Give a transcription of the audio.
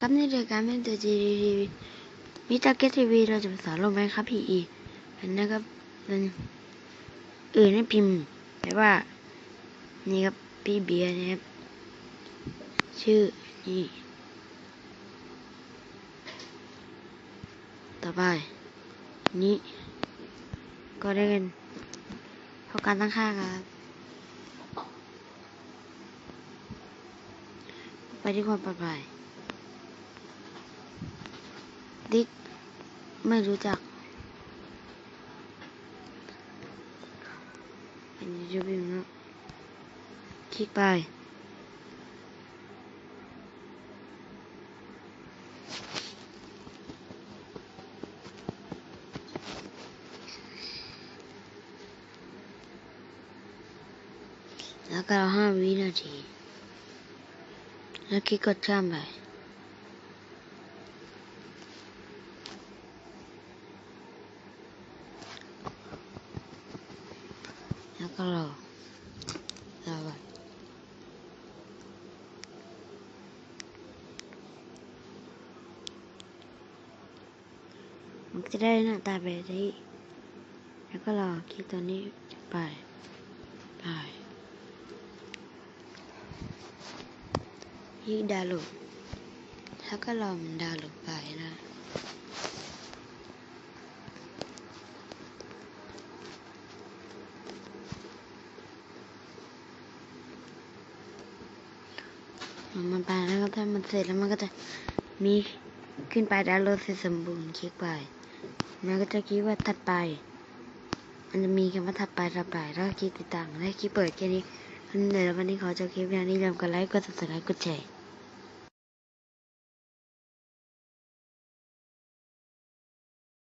ครับในเดือการเป็นตัวจีดีทีวีมิตาเกตทีวีเราจะสอนลงไปครับพี่อีอันนะครับมันอื่นให้พิมพ์แต่ว่า นี่ครับพี่เบียร์นะครับ ชื่อนี่ ต่อไป นี้ ก็ได้กันเข้าะการตั้งค่าครับไปที่ความปลอดภัยดิกไม่รู้จักเป็นนะคลิกไปแล้วก็รอห้าวินาทีแล้วคลิกไป แล้วก็รอรอไปมันก็จะได้หน้าตาแบบนี้แล้วก็รอคลิกตัวนี้ไป ไป ยิ่ดาวน์โหลดแล้วก็รอมันดาวน์โหลดไปนะมันไปแล้วก็ถ้ามันเสร็จแล้วมันก็จะมีขึ้นไปดาวน์โหลดเสร็จสมบูรณ์คลิกไปมันก็จะคิดว่าถัดไป มันจะมีคำว่าถัดไปถัดไปแล้วคลิกติดตามแล้วคลิกเปิดแค่นี้เดี๋ยววันนี้ขอจบคลิปอย่างนี้อย่าลืมกดไลค์กด subscribe กดแชร์